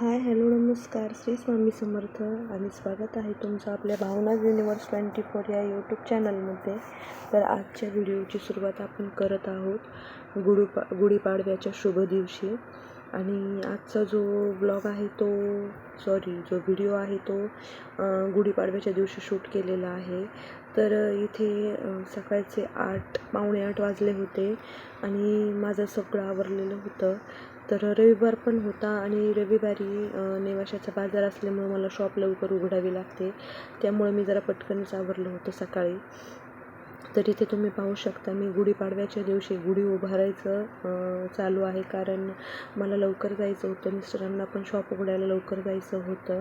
Hi hello नमस्कार. श्री स्वामी समर्थ आणि स्वागत आहे तुमचं आपल्या भावनाज युनिवर्स ट्वेंटी फोर या यूट्यूब चॅनलमध्ये तर आजच्या व्हिडिओची सुरुवात आपण करत आहोत गुढीपा गुढीपाडव्याच्या शुभ दिवशी. आणि आजचा जो ब्लॉग आहे तो सॉरी जो व्हिडिओ आहे तो गुढीपाडव्याच्या दिवशी शूट केलेला आहे. तर इथे सकाळचे आठ पावणे आठ वाजले होते आणि माझं सगळं आवरलेलं होतं. तर रविवार पण होता आणि रविवारी नेवाशाचा बाजार असल्यामुळं मला शॉप लवकर उघडावी लागते. त्यामुळं मी जरा पटकनच आवरलं होतं सकाळी. तर इथे तुम्ही पाहू शकता. मी गुढीपाडव्याच्या दिवशी गुढी उभारायचं चालू आहे. कारण मला लवकर जायचं होतं. मिस्टरांना पण शॉप उघडायला लवकर जायचं होतं.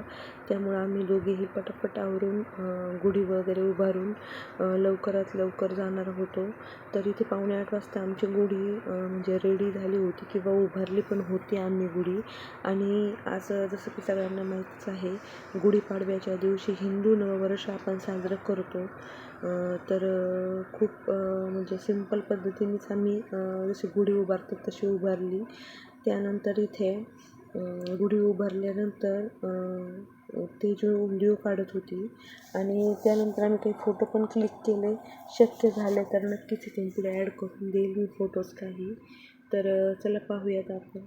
त्यामुळं आम्ही दोघेही पटापट आवरून गुढी वगैरे उभारून लवकरात लवकर जाणार होतो. तर इथे पावणे आठ वाजता आमची गुढी म्हणजे रेडी झाली होती किंवा उभारली पण होती आम्ही गुढी. आणि आज जसं की सगळ्यांना माहीतच आहे गुढीपाडव्याच्या दिवशी हिंदू नववर्ष आपण साजरं करतो. तर खूप म्हणजे सिंपल पद्धतीनेच आम्ही जशी गुढी उभारतात तशी उभारली. त्यानंतर इथे गुढी उभारल्यानंतर ते जो व्हिडिओ काढत होती आणि त्यानंतर आम्ही काही फोटो पण क्लिक केले. शक्य झाले तर नक्कीच इथून पुढे ॲड करून देईल मी फोटोज काही. तर चला पाहूयात आपण.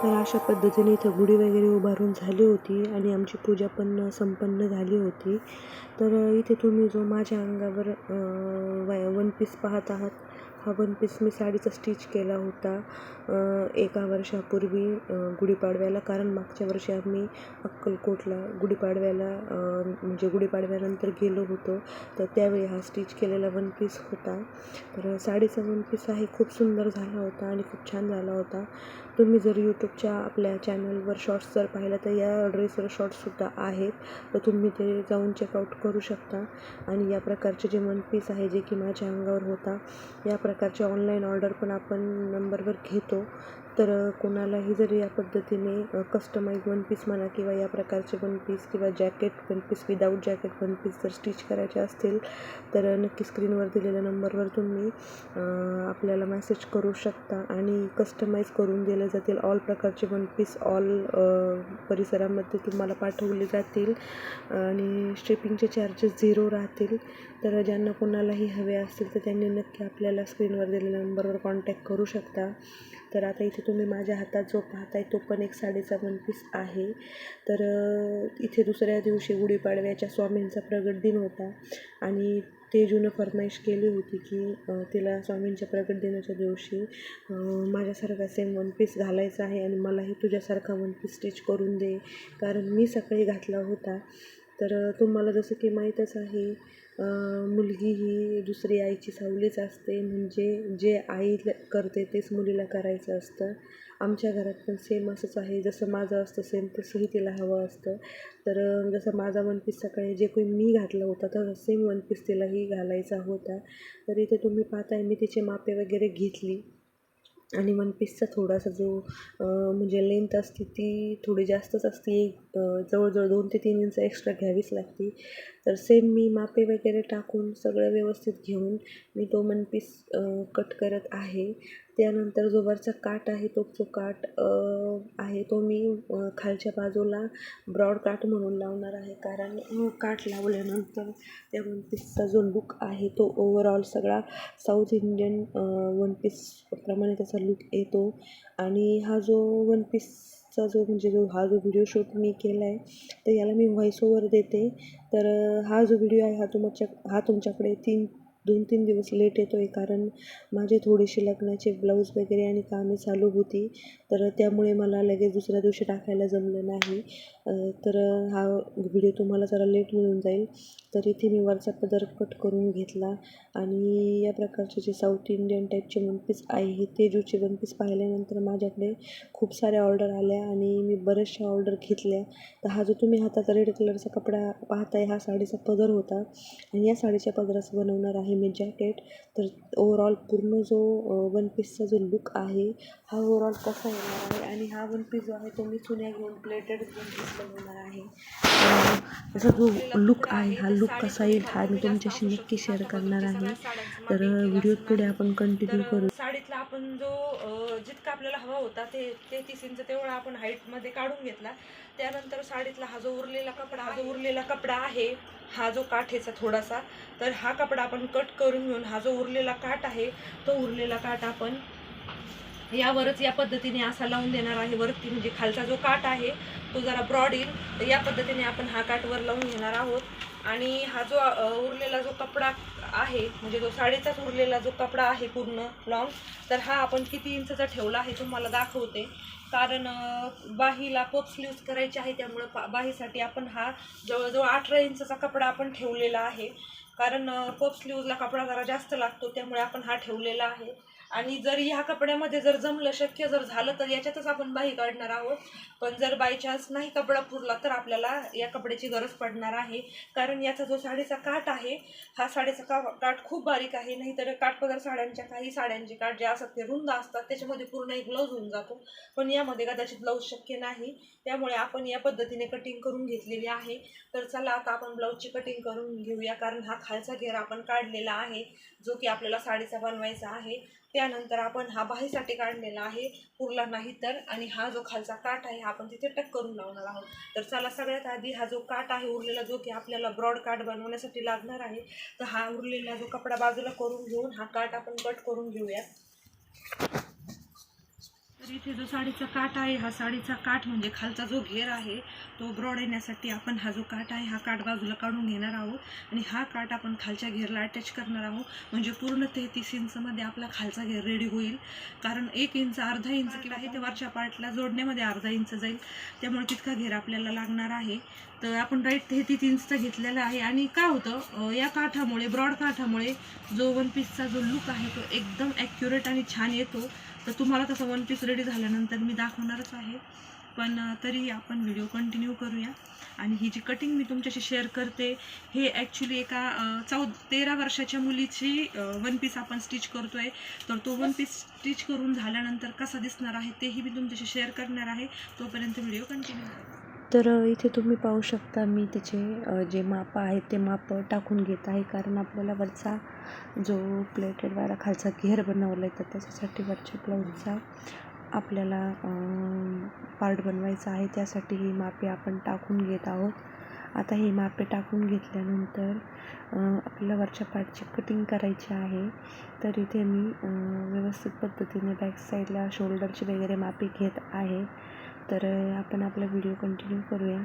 तर अशा पद्धतीने इथं गुढी वगैरे उभारून झाली होती आणि आमची पूजा पण संपन्न झाली होती. तर इथे तुम्ही जो माझ्या अंगावर वन पीस पाहत आहात हा वन पीस मी साडीचा स्टिच केला होता. एका वर्षापूर्वी गुढीपाडव्याला कारण मागच्या वर्षी आम्ही अक्कलकोटला गुढीपाडव्याला म्हणजे गुढीपाडव्यानंतर गेलो होतो. तर त्यावेळी हा स्टिच केलेला वन पीस होता. तर साडीचा वन पीस आहे खूप सुंदर झाला होता आणि खूप छान झाला होता. तुम्ही जर यूट्यूबच्या आपल्या चॅनलवर शॉर्ट्स जर पाहिलं तर या ड्रेसवर शॉर्ट्ससुद्धा आहेत. तर तुम्ही ते जाऊन चेकआउट करू शकता. आणि या प्रकारचे जे वन पीस आहे जे की माझ्या अंगावर होता या प्रकारचे ऑनलाईन ऑर्डर पण आपण नंबरवर घेतो. तर कोणालाही जर या पद्धतीने कस्टमाइज वन पीस म्हणा किंवा या प्रकारचे वन पीस किंवा jacket one piece without jacket one piece जर स्टिच करायचे असतील तर नक्की स्क्रीनवर दिलेल्या नंबरवर तुम्ही आपल्याला मेसेज करू शकता आणि कस्टमाइज करून दिले जातील ऑल प्रकारचे वन पीस ऑल परिसरामध्ये तुम्हाला पाठवले जातील. आणि शिपिंगचे चार्जेस झिरो राहतील. तर ज्यांना कोणालाही हवे असतील तर त्यांनी नक्की आपल्याला स्क्रीनवर दिलेल्या नंबरवर कॉन्टॅक्ट करू शकता. तर आता इथे तुम्ही माझ्या हातात जो पाहताय तो पण एक साडीचा वन पीस आहे. तर इथे दुसऱ्या दिवशी गुढीपाडव्याच्या स्वामींचा प्रगट दिन होता आणि तेजूनं फरमाईश केली होती की तिला स्वामींच्या प्रगट दिनाच्या दिवशी माझ्यासारखा सेम वन पीस घालायचा आहे आणि मलाही तुझ्यासारखा वन पीस स्टिच करून दे. कारण मी सकाळी घातला होता. तर तुम्हाला जसं की माहीतच आहे मुलगी ही दुसरी आईची सावलीच असते. म्हणजे जे आई करते तेच मुलीला करायचं असतं. आमच्या घरात पण सेम असंच आहे. जसं माझं असतं सेम तसंही तिला हवं असतं. तर जसं माझा वन पीस सकाळी जे काही मी घातला होता तर सेम वन पीस तिलाही घालायचा होता. तर इथे तुम्ही पाहताय मी तिचे मापे वगैरे घेतली. आणि वन पीसचा थोडासा जो म्हणजे लेंथ असते ती थोडी जास्तच असते. जवळजवळ दोन ते तीन इंच एक्स्ट्रा घ्यावीच लागते. तर सेम मी मापे वगैरे टाकून सगळं व्यवस्थित घेऊन मी तो वन पीस कट करत आहे. त्यानंतर जो वरचा काठ आहे तो जो काठ आहे तो मी खालच्या बाजूला ब्रॉड काठ म्हणून लावणार आहे. कारण काट काठ लावल्यानंतर त्या वन पीसचा जो लुक आहे तो ओवरऑल सगळा साऊथ इंडियन वन पीसप्रमाणे त्याचा लुक येतो. आणि हा जो वन पीस आजचा जो म्हणजे जो हा जो व्हिडिओ शूट मी केला आहे तर याला मी व्हॉइस ओवर देते. तर हा जो व्हिडिओ आहे हा तुमच्या हा तुमच्याकडे तीन दोन तीन दिवस लेट येतो आहे कारण माझे थोडीशी लग्नाचे ब्लाऊज वगैरे आणि कामे चालू होती. तर त्यामुळे मला लगेच दुसऱ्या दिवशी टाकायला जमलं नाही. तर हा व्हिडिओ तुम्हाला जरा लेट मिळून जाईल. तर इथे मी वरचा पदर कट करून घेतला. आणि या प्रकारचे जे साऊथ इंडियन टाईपचे वन पीस आहे तेजूचे वन पीस पाहिल्यानंतर माझ्याकडे खूप साऱ्या ऑर्डर आल्या आणि मी बऱ्याचशा ऑर्डर घेतल्या. तर हा जो तुम्ही हातात रेड कलरचा कपडा पाहताय हा साडीचा पदर होता. आणि या साडीच्या पदराचं बनवणार आहे मी जॅकेट तर ओवरऑल पूर्ण जो वन पीसचा जो लुक आहे हा ओवरऑल कसा येणार आहे? आणि हा वन पीस जो आहे तो मी चुन्या घेऊन प्लेटेड वन पीस बनवणार आहे. त्याचा जो लुक आहे हा लुक कसा येईल हा मी तुमच्याशी नक्की शेअर करणार आहे. तर व्हिडिओत पुढे आपण कंटिन्यू करू. साडीतला आपण जो जितका आपल्याला हवा होता ते तेहतीस इंच तेवढा आपण हाईटमध्ये काढून घेतला. त्यानंतर साडीतला हा जो उरलेला कपडा हा जो उरलेला कपडा आहे हा जो काठेचा थोडासा तर हा कपडा आपण कट करून घेऊन हा जो उरलेला काठ आहे तो उरलेला काठ आपण यावरच या पद्धतीने असा लावून देणार आहे. वरती म्हणजे खालचा जो काठ आहे तो जरा ब्रॉड येईल. तर या पद्धतीने आपण हा काठ वर लावून घेणार आहोत. आणि हा जो उरलेला जो कपडा आहे म्हणजे जो साडीचाच उरलेला जो कपडा आहे पूर्ण लॉंग तर हा आपण किती इंचचा ठेवला आहे तुम्हाला दाखवते. कारण बाहीला पप स्लीव्ज करायची आहे त्यामुळं पा बाहीसाठी आपण हा जवळजवळ अठरा इंचचा कपडा आपण ठेवलेला आहे. कारण पप स्लीव्जला कपडा जरा जास्त लागतो त्यामुळे आपण हा ठेवलेला आहे. आणि जर ह्या कपड्यामध्ये जर जमलं शक्य जर झालं तर याच्यातच आपण बाही काढणार आहोत. पण जर बाय चान्स नाही कपडा पुरला तर आपल्याला या कपड्याची गरज पडणार आहे. कारण याचा जो साडीचा काठ आहे हा साडीचा का काठ खूप बारीक आहे. नाहीतर काठपदर साड्यांच्या काही साड्यांचे काठ जे असतात ते रुंद असतात. त्याच्यामध्ये पूर्ण एक ब्लाऊज होऊन जातो. पण यामध्ये कदाचित ब्लाऊज शक्य नाही. त्यामुळे आपण या पद्धतीने कटिंग करून घेतलेली आहे. तर चला आता आपण ब्लाऊजची कटिंग करून घेऊया. कारण हा खालचा घेर आपण काढलेला आहे जो की आपल्याला साडीचा बनवायचा आहे. त्यानंतर आपण हा बाहीसाठी काढलेला आहे पुरला नाही तर. आणि हा जो खालचा काठ आहे हा आपण तिथे टक करून लावणार आहोत. तर चला सगळ्यात आधी हा जो काठ आहे उरलेला जो की आपल्याला ब्रॉड काठ बनवण्यासाठी लागणार आहे तर हा उरलेला जो कपडा बाजूला करून घेऊन हा काठ आपण कट करून घेऊयात. इथे जो साडीचा काठ आहे हा साडीचा काठ म्हणजे खालचा जो घेर आहे तो ब्रॉड येण्यासाठी आपण हा जो काठ आहे हा काठ बाजूला काढून घेणार आहोत. आणि हा काठ आपण खालच्या घेरला अटॅच करणार आहोत. म्हणजे पूर्ण तेहतीस इंचमध्ये आपला खालचा घेर रेडी होईल. कारण एक इंच अर्धा इंच किंवा आहे ते वरच्या पार्टला जोडण्यामध्ये अर्धा इंच जाईल. त्यामुळे तितका घेर आपल्याला लागणार आहे. तर आपण राईट तेहतीस इंचचा घेतलेला आहे. आणि काय होतं या काठामुळे ब्रॉड काठामुळे जो वन पीसचा जो लुक आहे तो एकदम ॲक्युरेट आणि छान येतो. तर तुम्हाला तसं वन पीस रेडी झाल्यानंतर मी दाखवणारच आहे. पण तरी तरीही आपण व्हिडिओ कंटिन्यू करूया. आणि ही जी कटिंग मी तुमच्याशी शेअर करते हे ॲक्च्युली एका चौद चौ तेरा वर्षाच्या मुलीची वन पीस आपण स्टिच करतो आहे तर तो वन पीस स्टिच करून झाल्यानंतर कसा दिसणार आहे तेही मी तुमच्याशी शेअर करणार आहे. तोपर्यंत व्हिडिओ कंटिन्यू तर इथे तुम्ही पाहू शकता मी त्याचे जे माप आहेत ते माप टाकून घेत आहे. कारण आपल्याला वरचा जो प्लेटेडवाला खालचा घेर बनवला आहे तर त्याच्यासाठी वरच्या ब्लाऊजचा आपल्याला पार्ट बनवायचा आहे. त्यासाठी ही मापे आपण टाकून घेत आहोत. आता ही मापे टाकून घेतल्यानंतर आपल्याला वरच्या पार्टची कटिंग करायची आहे. तर इथे मी व्यवस्थित पद्धतीने बॅक साईडला शोल्डरची वगैरे मापे घेत आहे. तर आपण आपला व्हिडिओ कंटिन्यू करूया.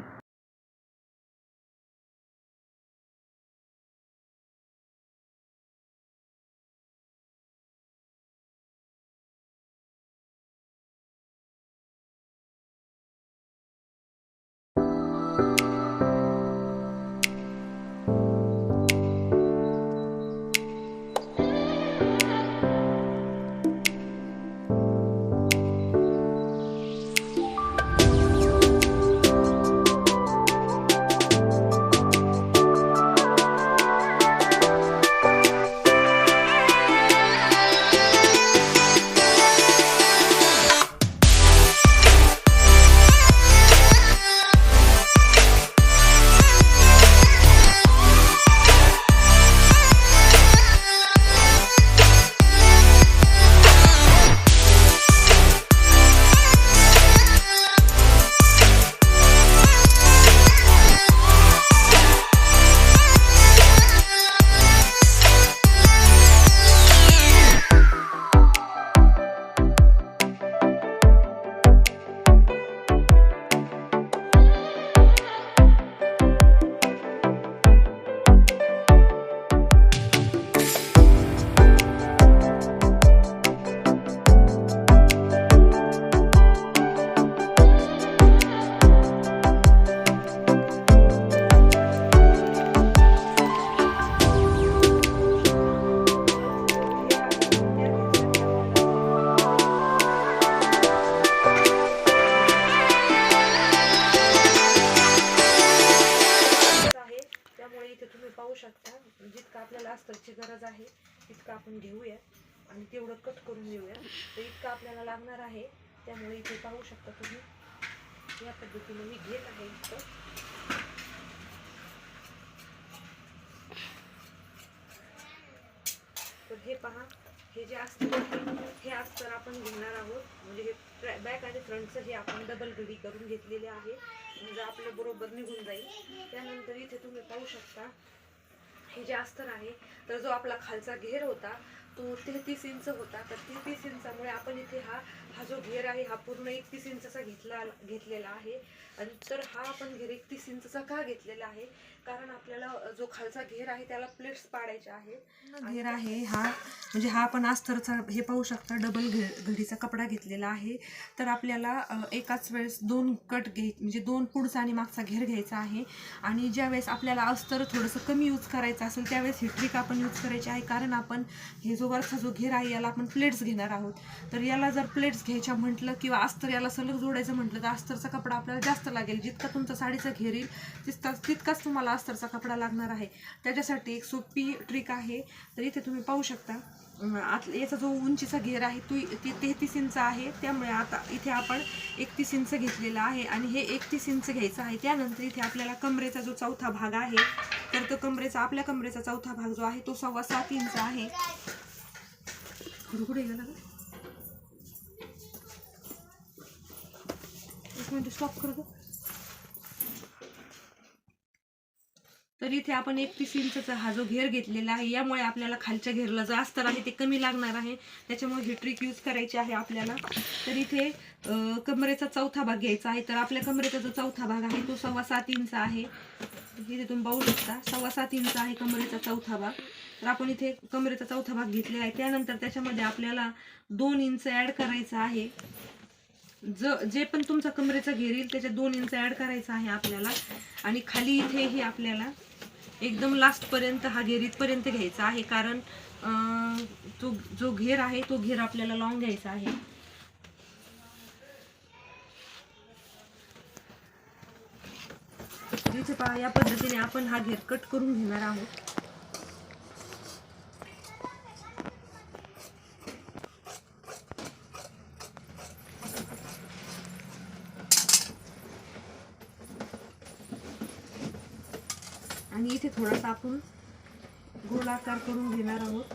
आपलं बरोबर निघून जाईल. त्यानंतर इथे तुम्ही पाहू शकता हे जे अस्तर आहे तर जो आपला खालचा घेर होता तो तेहतीस इंच होता. तर तेहतीस इंचामुळे आपण इथे हा हा जो घेर आहे हा पूर्ण एकतीस इंचाचा घेतला घेतलेला आहे. आणि तर हा आपण घेर एकतीस इंचचा का घेतलेला आहे? कारण आपल्याला जो खालचा घेर आहे त्याला प्लेट्स पाडायचे आहेत. घेर आहे हा. म्हणजे हा आपण अस्तरचा हे पाहू शकता डबल घे घडीचा कपडा घेतलेला आहे. तर आपल्याला एकाच वेळेस दोन कट घे म्हणजे दोन पुढचा आणि मागचा घेर घ्यायचा आहे. आणि ज्यावेळेस आपल्याला अस्तर थोडंसं कमी यूज करायचं असेल त्यावेळेस ही ट्रिक आपण यूज करायची आहे. कारण आपण हे जो वरचा जो घेर आहे याला आपण प्लेट्स घेणार आहोत. तर याला जर प्लेट्स घ्यायच्या म्हटलं किंवा अस्तर याला सलग जोडायचं म्हटलं तर अस्तरचा कपडा आपल्याला जास्त लागेल. जितका तुमचा साडीचा घेर येईल तितकाच तितकाच तुम्हाला अस्तरचा कपडा लागणार आहे. त्याच्यासाठी एक सोपी ट्रिक आहे. तर इथे तुम्ही पाहू शकता आत याचा जो उंचीचा घेर आहे तो ते तेहतीस इंच आहे. त्यामुळे आता इथे आपण एकतीस इंच घेतलेला आहे आणि हे एकतीस इंच घ्यायचं आहे. त्यानंतर इथे आपल्याला कमरेचा जो चौथा भाग आहे तर तो कमरेचा आपल्या कमरेचा चौथा भाग जो आहे तो सव्वा सात इंच आहे. कुठे गेला एक मिनिट स्टॉप कर तर इथे आपण एक तीस इंचचा हा जो घेर घेतलेला आहे यामुळे आपल्याला खालच्या घेरला जो अस्तर आहे ते कमी लागणार आहे. त्याच्यामुळे ही ट्रिक यूज करायची आहे आपल्याला. तर इथे कमरेचा चौथा भाग घ्यायचा आहे. तर आपल्या कमरेचा जो चौथा भाग आहे तो सव्वा सात इंच आहे. इथे तुम्ही पाहू शकता. सव्वा सात इंच आहे कमरेचा चौथा भाग. तर आपण इथे कमरेचा चौथा भाग घेतलेला आहे. त्यानंतर त्याच्यामध्ये आपल्याला दोन इंच ॲड करायचं आहे. ज जे पण तुमचा कमरेचा घेर येईल त्याच्यात दोन इंच ॲड करायचा आहे आपल्याला. आणि खाली इथे हे आपल्याला एकदम लास्टपर्यंत हा घेर इथपर्यंत घ्यायचा आहे. कारण तो जो घेर आहे तो घेर आपल्याला लाँग घ्यायचा आहे. इथे पहा या पद्धतीने आपण हा घेर कट करून घेणार आहोत. आणि इथे थोडासा आपण गोलाकार करून घेणार आहोत.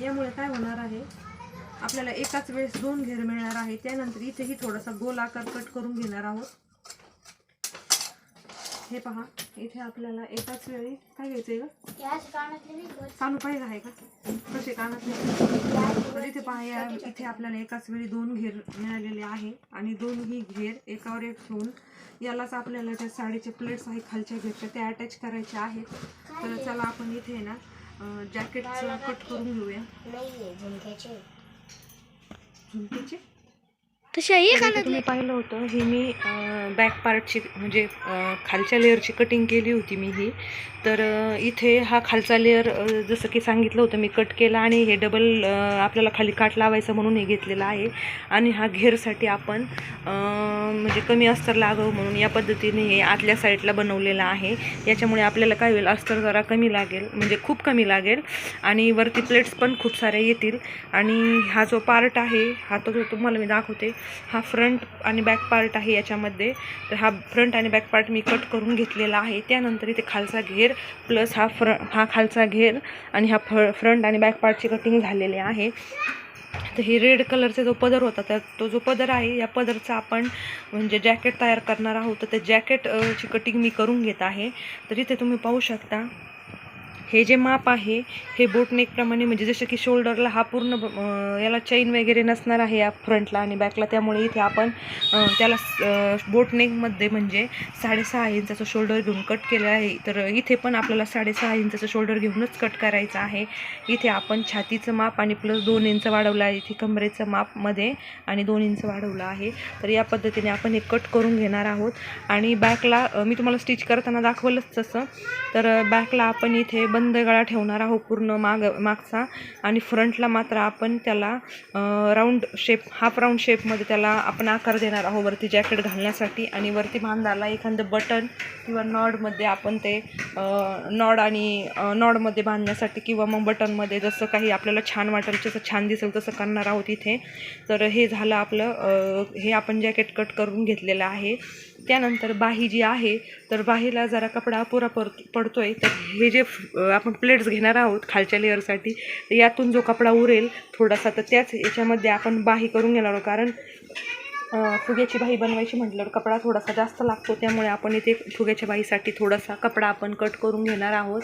यामुळे काय होणार आहे? आपल्याला एकाच वेळेस दोन घेर मिळणार आहे. त्यानंतर इथेही थोडासा गोल आकार कट करून घेणार आहोत. हे पहा इथे आपल्याला एकाच वेळी काय घ्यायचंय ग? कानू पाहिजे आहे का? कसे कानातले? तर इथे पहा इथे आपल्याला एकाच वेळी दोन घेर मिळालेले आहे आणि दोन्ही घेर एकावर एक ठेवून यालाच आपल्याला त्या साडीचे प्लेट्स आहे खालच्या घेरच्या त्या अटॅच करायच्या आहेत. तर चला आपण इथे ना जॅकेटचं कट करून घेऊया. 嗯，对的。तशी आहे इथे तुम्ही पाहिलं होतं ही मी बॅक पार्टची म्हणजे खालच्या लेअरची कटिंग केली होती मी ही. तर इथे हा खालचा लेअर जसं की सांगितलं होतं मी कट केला आणि हे डबल आपल्याला खाली काट लावायचं म्हणून हे घेतलेलं आहे. आणि हा घेरसाठी आपण म्हणजे कमी अस्तर लागावं म्हणून या पद्धतीने हे आतल्या साईडला बनवलेलं आहे. याच्यामुळे आपल्याला काय होईल अस्तर जरा कमी लागेल म्हणजे खूप कमी लागेल. आणि वरती प्लेट्स पण खूप साऱ्या येतील. आणि हा जो पार्ट आहे हा तो तुम्हाला मी दाखवते. हा फ्रंट आणि बॅक पार्ट आहे याच्यामध्ये. तर हा फ्रंट आणि बॅक पार्ट मी कट करून घेतलेला आहे. त्यानंतर इथे खालचा घेर प्लस हा फ्र हा खालचा घेर आणि हा फ फ्रंट आणि बॅक पार्टची कटिंग झालेली आहे. तर हे रेड कलरचा जो पदर होता तर तो जो पदर आहे या पदरचा आपण म्हणजे जॅकेट तयार करणार आहोत. तर त्या जॅकेटची कटिंग मी करून घेत आहे. तर इथे तुम्ही पाहू शकता हे जे माप आहे हे बोटनेकप्रमाणे म्हणजे जसं की शोल्डरला हा पूर्ण ब- याला चैन वगैरे नसणार आहे या फ्रंटला आणि बॅकला त्यामुळे इथे आपण त्याला बोटनेकमध्ये म्हणजे साडेसहा इंचाचं शोल्डर घेऊन कट केलं आहे. तर इथे पण आपल्याला साडेसहा इंचाचं शोल्डर घेऊनच कट करायचं आहे. इथे आपण छातीचं माप आणि प्लस दोन इंच वाढवलं आहे. इथे कमरेचं मापमध्ये आणि दोन इंच वाढवलं आहे. तर या पद्धतीने आपण हे कट करून घेणार आहोत. आणि बॅकला मी तुम्हाला स्टिच करताना दाखवलंच तसं. तर बॅकला आपण इथे बंद गळा ठेवणार आहोत पूर्ण माग मागचा. आणि फ्रंटला मात्र आपण त्याला राऊंड शेप हाफ राऊंड शेपमध्ये त्याला आपण आकार देणार आहोत वरती जॅकेट घालण्यासाठी. आणि वरती बांधायला एखादं बटन किंवा नॉडमध्ये आपण ते नॉड आणि नॉडमध्ये बांधण्यासाठी किंवा मग बटनमध्ये जसं काही आपल्याला छान वाटेल जसं छान दिसेल तसं करणार आहोत इथे. तर हे झालं आपलं हे आपण जॅकेट कट करून घेतलेलं आहे. त्यानंतर बाही जी आहे तर बाहीला जरा कपडा अपुरा पड आहे तर हे जे आपण प्लेट्स घेणार आहोत खालच्या लेअरसाठी तर यातून जो कपडा उरेल थोडासा तर त्याच याच्यामध्ये आपण बाही करून घेणार आहोत. कारण फुग्याची बाही बनवायची म्हटल्यावर कपडा थोडासा जास्त लागतो. त्यामुळे आपण इथे फुग्याच्या बाहीसाठी थोडासा कपडा आपण कट करून घेणार आहोत.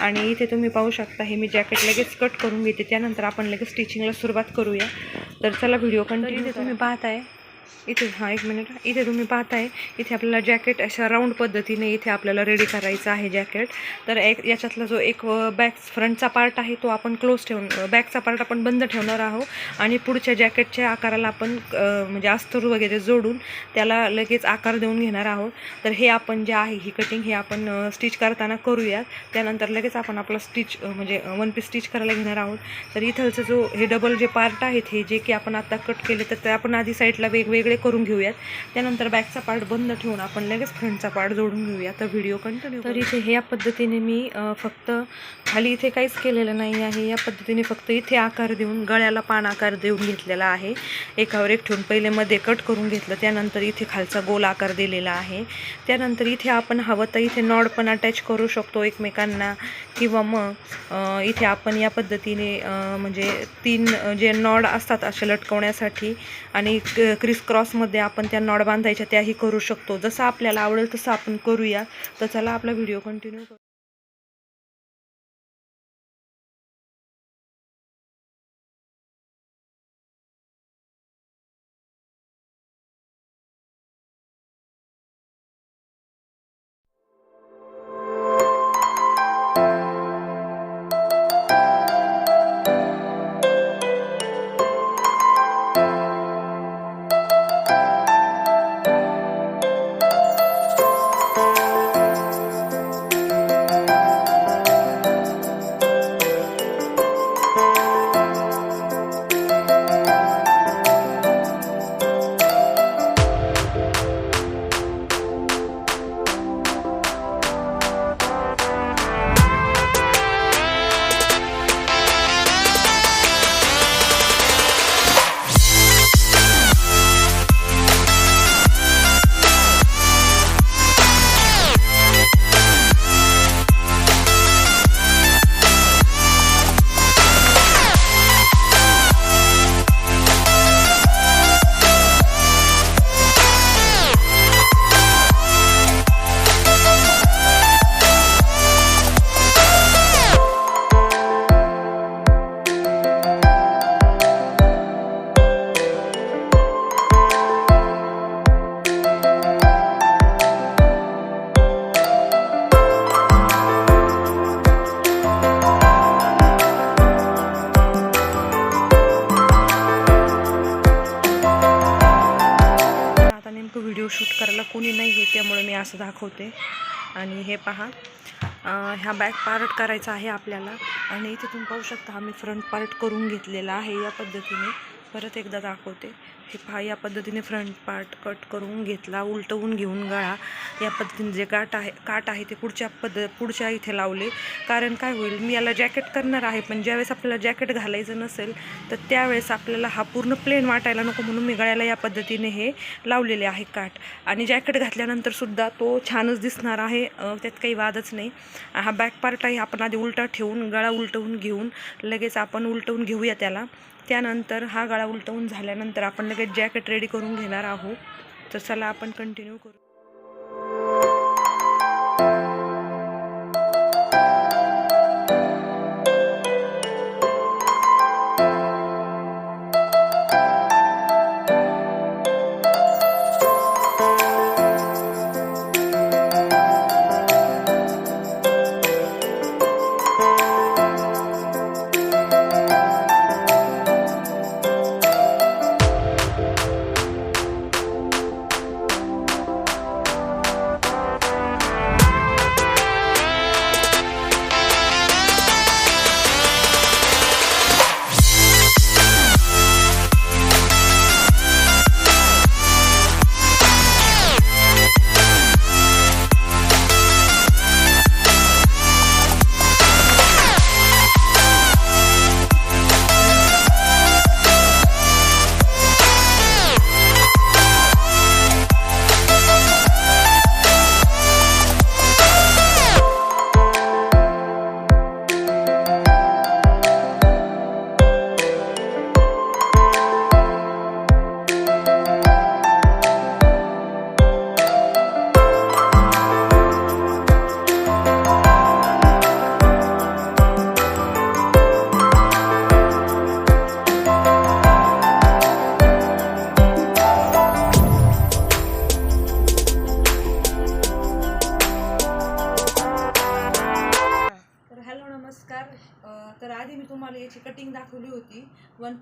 आणि इथे तुम्ही पाहू शकता हे मी जॅकेट लगेच कट करून घेते. त्यानंतर आपण लगेच स्टिचिंगला सुरुवात करूया. तर चला व्हिडिओ कंटिन्यू तुम्ही पाहताय इथे हा एक मिनिट इथे तुम्ही पाहताय इथे आपल्याला जॅकेट अशा राऊंड पद्धतीने इथे आपल्याला रेडी करायचं आहे जॅकेट तर एक याच्यातला जो एक बॅक फ्रंटचा पार्ट आहे तो आपण क्लोज ठेवून बॅकचा पार्ट आपण बंद ठेवणार आहोत. आणि पुढच्या जॅकेटच्या आकाराला आपण म्हणजे अस्तर वगैरे जोडून त्याला लगेच आकार देऊन घेणार आहोत. तर हे आपण जे आहे ही कटिंग हे आपण स्टिच करताना करूयात. त्यानंतर लगेच आपण आपला स्टिच म्हणजे वन पीस स्टिच करायला घेणार आहोत. तर इथलचं जो हे डबल जे पार्ट आहेत हे जे की आपण आता कट केले तर ते आपण आधी साईडला वेगवेगळे करून घेऊयात. त्यानंतर बॅकचा पार्ट बंद ठेवून आपण लगेच फ्रंटचा पार्ट जोडून घेऊया. तर व्हिडिओ कंटिन्यू तर इथे हे या पद्धतीने मी फक्त खाली इथे काहीच केलेलं नाही आहे. या पद्धतीने फक्त इथे आकार देऊन गळ्याला पान आकार देऊन घेतलेला आहे. एकावर एक ठेवून पहिले मध्ये कट करून घेतलं. त्यानंतर इथे खालचा गोल आकार दिलेला आहे. त्यानंतर इथे आपण हवं तर इथे नॉड पण अटॅच करू शकतो एकमेकांना. किंवा मग इथे आपण या पद्धतीने म्हणजे तीन जे नॉड असतात असे लटकवण्यासाठी आणि क्रिस क्रॉसमध्ये आपण त्या नॉड बांधायच्या त्याही करू शकतो. जसं आपल्याला आवडेल तसं आपण करूया. तर चला आपला व्हिडिओ कंटिन्यू करू. असं दाखवते. आणि हे पहा ह्या बॅक पार्ट करायचा आहे आपल्याला. आणि इथे तुम्ही पाहू शकता आम्ही फ्रंट पार्ट करून घेतलेला आहे या पद्धतीने. परत एकदा दाखवते. हे पहा या पद्धतीने फ्रंट पार्ट कट करून घेतला उलटवून घेऊन गळा. या पद्धतीने जे गाठ आहे काट आहे ते पुढच्या पद्ध पुढच्या इथे लावले. कारण काय होईल मी याला जॅकेट करणार आहे पण ज्यावेळेस आपल्याला जॅकेट घालायचं नसेल तर त्यावेळेस आपल्याला हा पूर्ण प्लेन वाटायला नको म्हणून मी गळ्याला या पद्धतीने हे लावलेले आहे काट आणि जॅकेट घातल्यानंतरसुद्धा तो छानच दिसणार आहे त्यात काही वादच नाही. हा बॅक पार्ट आहे आपण आधी उलटा ठेवून गळा उलटवून घेऊन लगेच आपण उलटवून घेऊया त्याला. त्यानंतर हा गळा उलटवून झाल्यानंतर आपण लगेच जॅकेट रेडी करून घेणार आहोत. तर चला आपण कंटिन्यू करू.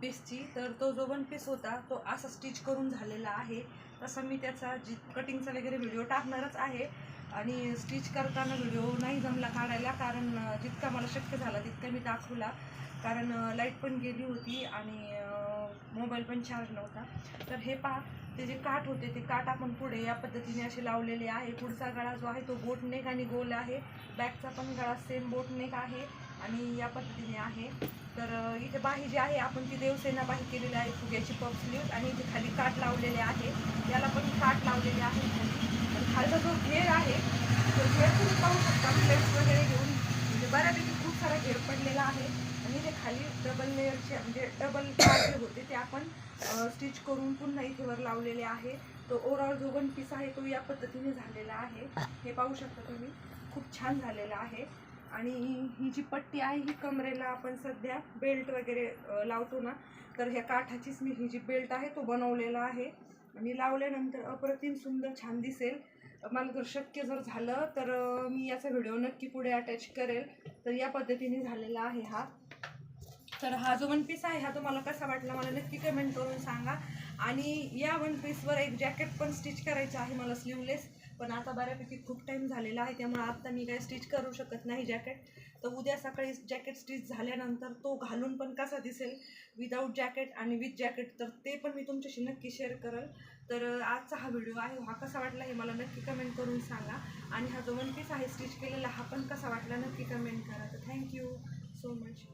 पीसची तर तो जो वन पीस होता तो असा स्टिच करून झालेला आहे. तसा मी त्याचा जी कटिंगचा वगैरे व्हिडिओ टाकणारच आहे. आणि स्टिच करताना व्हिडिओ नाही जमला काढायला कारण जितका मला शक्य झाला तितका मी दाखवला. कारण लाइट पण गेली होती आणि मोबाईल पण चार्ज नव्हता. तर हे पहा ते जे काठ होते ते काठ आपण पुढे या पद्धतीने असे लावलेले आहे. पुढचा गळा जो आहे तो बोट नेक आणि गोल आहे. बॅकचा पण गळा सेम बोट नेक आहे आणि या पद्धतीने आहे. तर इथे बाही जी आहे आपण ती देवसेना बाही केलेली आहे फुग्याची पफ स्लीव्ह आणि इथे खाली काठ लावलेले आहे. याला पण काठ लावलेले आहे. आणि खालचा जो घेर आहे तो घेर तुम्ही पाहू शकता प्लेट्स वगैरे घेऊन. म्हणजे बऱ्यापैकी खूप सारा घेर पडलेला आहे. आणि इथे खाली डबल लेअरचे म्हणजे डबल जे होते ते आपण स्टिच करून पुन्हा इथे वर लावलेले आहे. तो ओव्हरऑल जो वन पीस आहे तो या पद्धतीने झालेला आहे. हे पाहू शकता तुम्ही. खूप छान झालेला आहे. आणि ही जी पट्टी आहे ही कमरेला आपण सध्या बेल्ट वगैरे लावतो ना तर ह्या काठाचीच मी ही जी बेल्ट आहे तो बनवलेला आहे. आणि लावल्यानंतर अप्रतिम सुंदर छान दिसेल. मला जर शक्य जर झालं तर मी याचा व्हिडिओ नक्की पुढे अटॅच करेल. तर या पद्धतीने झालेला आहे हा. तर हा जो वन पीस आहे हा तुम्हाला कसा वाटला मला नक्की कमेंट करून सांगा. आणि या वन पीसवर एक जॅकेट पण स्टिच करायचं आहे मला स्लीवलेस पण आता बऱ्यापैकी खूप टाइम झालेला आहे त्यामुळे आता मी काय स्टिच करू शकत नाही जॅकेट तर उद्या सकाळी जॅकेट स्टिच झाल्यानंतर तो घालून पण कसा दिसेल? विदाऊट जॅकेट आणि विथ जॅकेट तर ते पण मी तुमच्याशी नक्की शेअर करेल. तर आजचा हा व्हिडिओ आहे हा कसा वाटला हे मला नक्की कमेंट करून सांगा. आणि हा जो वन पीस आहे स्टिच केलेला हा पण कसा वाटला नक्की कमेंट करा. तर थँक्यू सो मच